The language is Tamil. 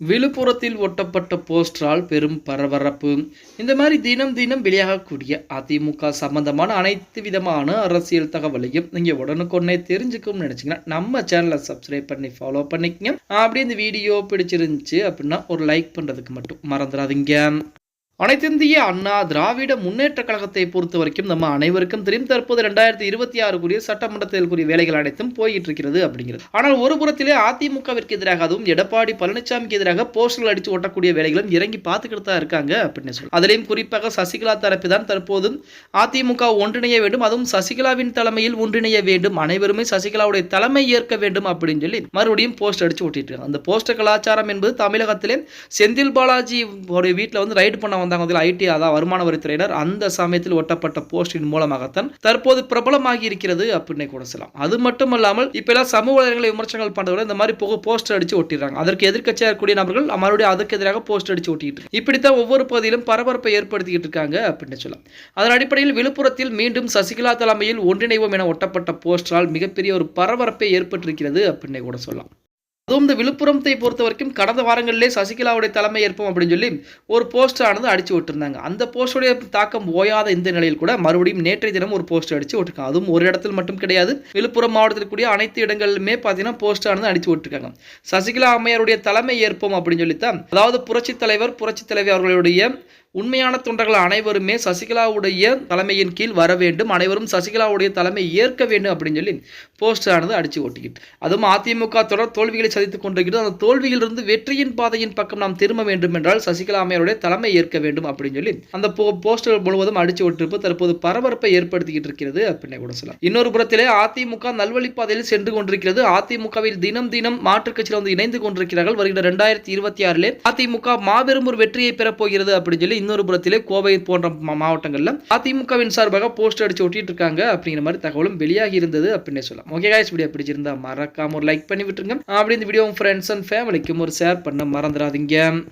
விழுப்புரத்தில் ஒட்டப்பட்ட போஸ்டரால் பெரும் பரபரப்பு. இந்த மாதிரி தினம் தினம் வெளியாகக்கூடிய அதிமுக சம்பந்தமான அனைத்து விதமான அரசியல் தகவலையும் நீங்கள் உடனுக்குடனே தெரிஞ்சுக்கணும்னு நினச்சிங்கன்னா நம்ம சேனலை சப்ஸ்கிரைப் பண்ணி ஃபாலோ பண்ணிக்கங்க. அப்படியே இந்த வீடியோ பிடிச்சிருந்துச்சு அப்படின்னா ஒரு லைக் பண்ணுறதுக்கு மட்டும் மறந்துடாதீங்க. அனைத்திந்திய அண்ணா திராவிட முன்னேற்ற கழகத்தை பொறுத்த வரைக்கும் நம்ம அனைவருக்கும் தெரியும். தற்போது ரெண்டாயிரத்தி இருபத்தி ஆறுக்குரிய சட்டமன்ற தேர்தலுக்குரிய வேலைகள் அனைத்தும் போயிட்டு இருக்கிறது அப்படிங்கிறது. ஆனால் ஒரு புறத்திலே அதிமுகவிற்கு எதிராக அதுவும் எடப்பாடி பழனிசாமிக்கு எதிராக போஸ்டர்கள் அடித்து ஓட்டக்கூடிய வேலைகளும் இறங்கி பார்த்துக்கிட்டு தான் இருக்காங்க அப்படின்னு சொல்லி அதிலையும் குறிப்பாக சசிகலா தரப்பு தான் தற்போதும் அதிமுக ஒன்றிணைய வேண்டும். அதுவும் சசிகலாவின் தலைமையில் ஒன்றிணைய வேண்டும். அனைவருமே சசிகலாவுடைய தலைமை ஏற்க வேண்டும் அப்படின்னு சொல்லி மறுபடியும் போஸ்ட் அடிச்சு ஓட்டிட்டு இருக்காங்க. அந்த போஸ்டர் கலாச்சாரம் என்பது தமிழகத்திலே செந்தில் பாலாஜி உடைய வீட்டில் வந்து ரைடு பண்ண வந்தாங்க ஐடி அதாவது வருமான வரித்துறையினர் அந்த சமயத்தில் ஒட்டப்பட்ட போஸ்டின் மூலமாகத்தான் தற்போது பிரபலமாகி இருக்கிறது அப்படின்னு கூட சொல்லலாம். அது மட்டும் இல்லாமல் இப்ப எல்லாம் சமூக வலைதளங்களை விமர்சனங்கள் பண்றவங்க இந்த மாதிரி போக போஸ்டர் அடிச்சு ஒட்டிடுறாங்க. அதற்கு எதிர்க்கட்சியாக இருக்கக்கூடிய நபர்கள் மறுபடியும் அதுக்கு எதிராக போஸ்டர் அடிச்சு ஒட்டிட்டு இப்படித்தான் ஒவ்வொரு பகுதியிலும் பரபரப்பை ஏற்படுத்திக்கிட்டு இருக்காங்க அப்படின்னு சொல்லலாம். அதன் அடிப்படையில் விழுப்புரத்தில் மீண்டும் சசிகலா தலைமையில் ஒன்றிணைவோம் என ஒட்டப்பட்ட போஸ்டரால் மிகப்பெரிய ஒரு பரபரப்பை ஏற்பட்டிருக்கிறது அப்படின்னு கூட சொல்லலாம். அதுவும் இந்த விழுப்புரத்தை பொறுத்த வரைக்கும் கடந்த வாரங்களிலே சசிகலாவுடைய தலைமை ஏற்போம் அப்படின்னு சொல்லி ஒரு போஸ்டர் ஆனது அடிச்சு விட்டுருந்தாங்க. அந்த போஸ்டருடைய தாக்கம் ஓயாத இந்த நிலையில் கூட மறுபடியும் நேற்றைய தினம் ஒரு போஸ்டர் அடிச்சு விட்டுருக்காங்க. அதுவும் ஒரு இடத்தில் மட்டும் கிடையாது. விழுப்புரம் மாவட்டத்தில் கூடிய அனைத்து இடங்களிலுமே பார்த்தீங்கன்னா போஸ்டரானது அடிச்சு விட்டுருக்காங்க. சசிகலா அம்மையாருடைய தலைமை ஏற்போம் அப்படின்னு சொல்லித்தான் அதாவது புரட்சி தலைவர் புரட்சி தலைவி அவர்களுடைய உண்மையான தொண்டர்கள் அனைவருமே சசிகலாவுடைய தலைமையின் கீழ் வர வேண்டும். அனைவரும் சசிகலாவுடைய தலைமை ஏற்க வேண்டும் அப்படின்னு சொல்லி போஸ்டர் ஆனது அடிச்சு ஒட்டிக்கிட்டு. அதுவும் அதிமுக தொடர் தோல்விகளை சதித்துக் கொண்டிருக்கிறது. அந்த தோல்வியிலிருந்து வெற்றியின் பாதையின் பக்கம் நாம் திரும்ப வேண்டும் என்றால் சசிகலா அம்மையாருடைய தலைமை ஏற்க வேண்டும் அப்படின்னு சொல்லி அந்த போ போஸ்டர் முழுவதும் அடிச்சு ஒட்டிருப்பு தற்போது பரபரப்பை ஏற்படுத்திக்கிட்டு இருக்கிறது அப்படின்னு கூட சொல்லலாம். இன்னொரு புறத்திலே அதிமுக நல்வழிப்பாதையில் சென்று கொண்டிருக்கிறது. அதிமுகவில் தினம் தினம் மாற்றுக் கட்சியில் வந்து இணைந்து கொண்டிருக்கிறார்கள். வருகிற ரெண்டாயிரத்தி இருபத்தி ஆறிலே அதிமுக மாபெரும் ஒரு வெற்றியை பெறப்போகிறது அப்படின்னு சொல்லி இன்னொரு புறத்திலே கோவை போன்ற மா- அதிமுகவின் சார்பாக போஸ்டர் அடிச்சு ஒட்டிட்டு இருக்காங்க அப்படிங்கிற மாதிரி தகவலும் வெளியாகி இருந்தது அப்படின்னு சொல்லலாம். ஓகே காய்ஸ் வீடியோ பிடிச்சிருந்தா மறக்காம ஒரு லைக் பண்ணி விட்டுருங்க. அப்படி இந்த வீடியோ ஃப்ரெண்ட்ஸ் அண்ட் ஃபேமிலிக்கும் ஒரு ஷேர் பண்ண மறந்துடாதீங்க.